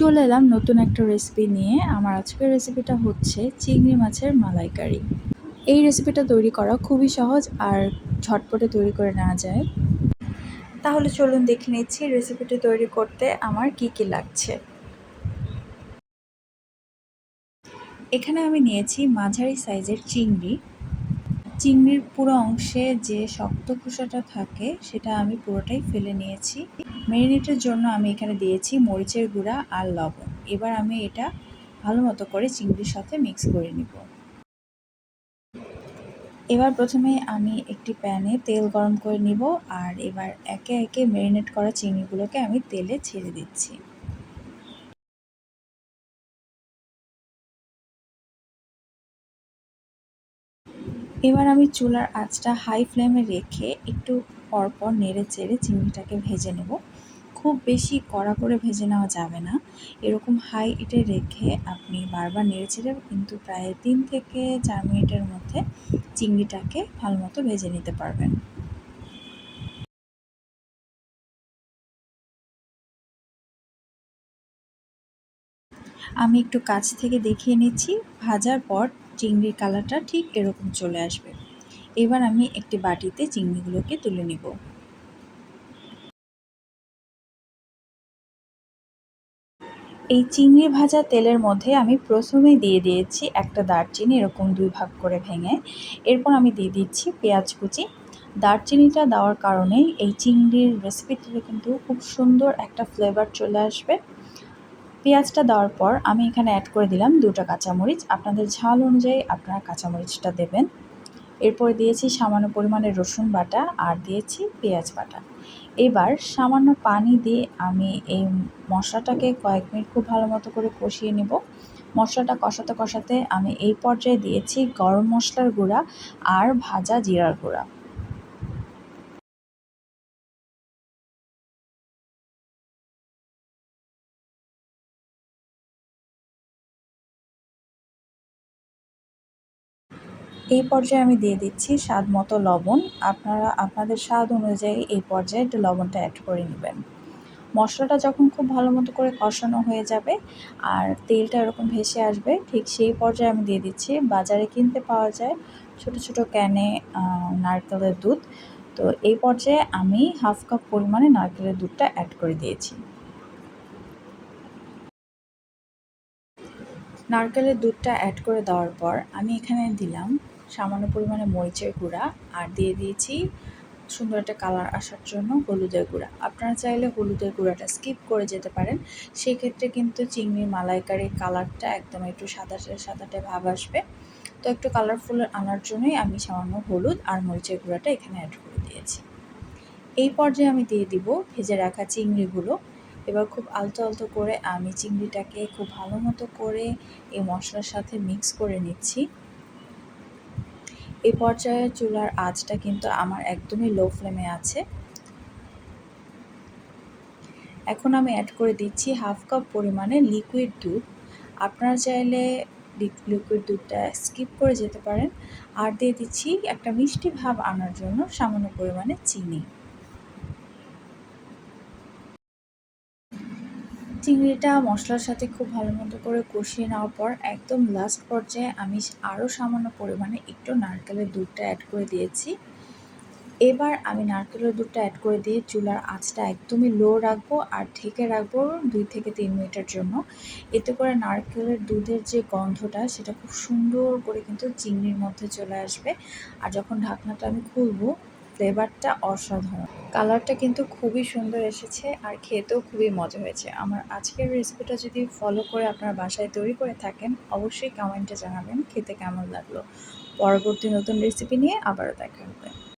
চলে এলাম নতুন একটা রেসিপি নিয়ে। আমার আজকের রেসিপিটা হচ্ছে চিংড়ি মাছের মালাইকারি। এই রেসিপিটা তৈরি করা খুবই সহজ আর ঝটপটে তৈরি করে নেওয়া যায়। তাহলে চলুন দেখে নিচ্ছি রেসিপিটি তৈরি করতে আমার কি কি লাগছে। এখানে আমি নিয়েছি মাঝারি সাইজের চিংড়ি। চিংড়ির পুরো অংশে যে শক্ত খোসাটা থাকে, সেটা আমি পুরোটাই ফেলে নিয়েছি। ম্যারিনেটের জন্য আমি এখানে দিয়েছি মরিচের গুঁড়া আর লবণ। এবার আমি এটা ভালো মতো করে চিংড়ির সাথে মিক্স করে নিব। এবার প্রথমে আমি একটি প্যানে তেল গরম করে নিব আর এবার একে একে ম্যারিনেট করা চিংড়িগুলোকে আমি তেলে ছেড়ে দিচ্ছি। এবার আমি চুলার আঁচটা হাই ফ্লেমে রেখে একটু পরপর নেড়ে চেড়ে চিংড়িটাকে ভেজে নেব। খুব বেশি কড়া করে ভেজে নেওয়া যাবে না। এরকম হাই ইটে রেখে আপনি বারবার নেড়ে চেড়ে কিন্তু প্রায় তিন থেকে চার মিনিটের মধ্যে চিংড়িটাকে ভালো মতো ভেজে নিতে পারবেন। আমি একটু কাছ থেকে দেখিয়ে নিচ্ছি। ভাজার পর চিংড়ির কালারটা ঠিক এরকম চলে আসবে। এবার আমি একটি বাটিতে চিংড়িগুলোকে তুলে নিব। এই চিংড়ি ভাজা তেলের মধ্যে আমি প্রথমেই দিয়ে দিয়েছি একটা দারচিনি এরকম দুই ভাগ করে ভেঙে। এরপর আমি দিয়ে দিচ্ছি পেঁয়াজ কুচি। দারচিনিটা দেওয়ার কারণে এই চিংড়ির রেসিপিটিতে কিন্তু খুব সুন্দর একটা ফ্লেভার চলে আসবে। পেঁয়াজটা দেওয়ার পর আমি এখানে অ্যাড করে দিলাম দুটো কাঁচামরিচ। আপনাদের ঝাল অনুযায়ী আপনারা কাঁচামরিচটা দেবেন। এরপর দিয়েছি সামান্য পরিমাণে রসুন বাটা আর দিয়েছি পেঁয়াজ বাটা। এবার সামান্য পানি দিয়ে আমি এই মশলাটাকে কয়েক মিনিট খুব ভালো মতো করে কষিয়ে নেব। মশলাটা কষাতে কষাতে আমি এই পর্যায়ে দিয়েছি গরম মশলার গুঁড়া আর ভাজা জিরার গুঁড়া। এই পর্যায়ে আমি দিয়ে দিচ্ছি স্বাদ মতো লবণ। আপনারা, আপনাদের স্বাদ অনুযায়ী এই পর্যায়ে একটু লবণটা অ্যাড করে নেবেন। মশলাটা যখন খুব ভালো মতো করে কষানো হয়ে যাবে আর তেলটা এরকম ভেসে আসবে, ঠিক সেই পর্যায়ে আমি দিয়ে দিচ্ছি বাজারে কিনতে পাওয়া যায় ছোট ছোট ক্যানে নারকেলের দুধ। তো এই পর্যায়ে আমি হাফ কাপ পরিমাণে নারকেলের দুধটা অ্যাড করে দিয়েছি। নারকেলের দুধটা অ্যাড করে দেওয়ার পর আমি এখানে দিলাম সামান্য পরিমাণে মরিচের গুঁড়া আর দিয়ে দিয়েছি সুন্দর একটা কালার আসার জন্য হলুদের গুঁড়া। আপনারা চাইলে হলুদের গুঁড়াটা স্কিপ করে যেতে পারেন। সেক্ষেত্রে কিন্তু চিংড়ির মালাইকারির কালারটা একদম একটু সাদাটে সাদাটে ভাব আসবে। তো একটু কালারফুল আনার জন্যই আমি সামান্য হলুদ আর মরিচের গুঁড়াটা এখানে অ্যাড করে দিয়েছি। এই পর্যায়ে আমি দিয়ে দিব ভেজে রাখা চিংড়িগুলো। এবার খুব আলতো আলতো করে আমি চিংড়িটাকে খুব ভালো মতো করে এই মশলার সাথে মিক্স করে নিচ্ছি। এই পর্যায়ে চুলার আঁচটা কিন্তু আমার একদমই লো ফ্লেমে আছে। এখন আমি অ্যাড করে দিচ্ছি হাফ কাপ পরিমাণে লিকুইড দুধ। আপনারা চাইলে লিকুইড দুধটা স্কিপ করে যেতে পারেন। আর দিয়ে দিচ্ছি একটা মিষ্টি ভাব আনার জন্য সামান্য পরিমাণে চিনি। চিংড়িটা মশলার সাথে খুব ভালো মতো করে কষিয়ে নেওয়ার পর একদম লাস্ট পর্যায়ে আমি আরও সামান্য পরিমাণে একটু নারকেলের দুধটা অ্যাড করে দিয়েছি। এবার আমি নারকেলের দুধটা অ্যাড করে দিয়ে চুলার আঁচটা একদমই লো রাখব আর ঢেকে রাখব দুই থেকে তিন মিনিটের জন্য। এতে করে নারকেলের দুধের যে গন্ধটা সেটা খুব সুন্দর করে কিন্তু চিংড়ির মধ্যে চলে আসবে। আর যখন ঢাকনাটা আমি খুলবো ফ্লেভারটা অসাধারণ। কালারটা কিন্তু খুবই সুন্দর এসেছে আর খেতেও খুবই মজা হয়েছে। আমার আজকের রেসিপিটা যদি ফলো করে আপনার বাসায় তৈরি করে থাকেন, অবশ্যই কমেন্টে জানাবেন খেতে কেমন লাগল। পরবর্তী নতুন রেসিপি নিয়ে আবারও দেখা হবে।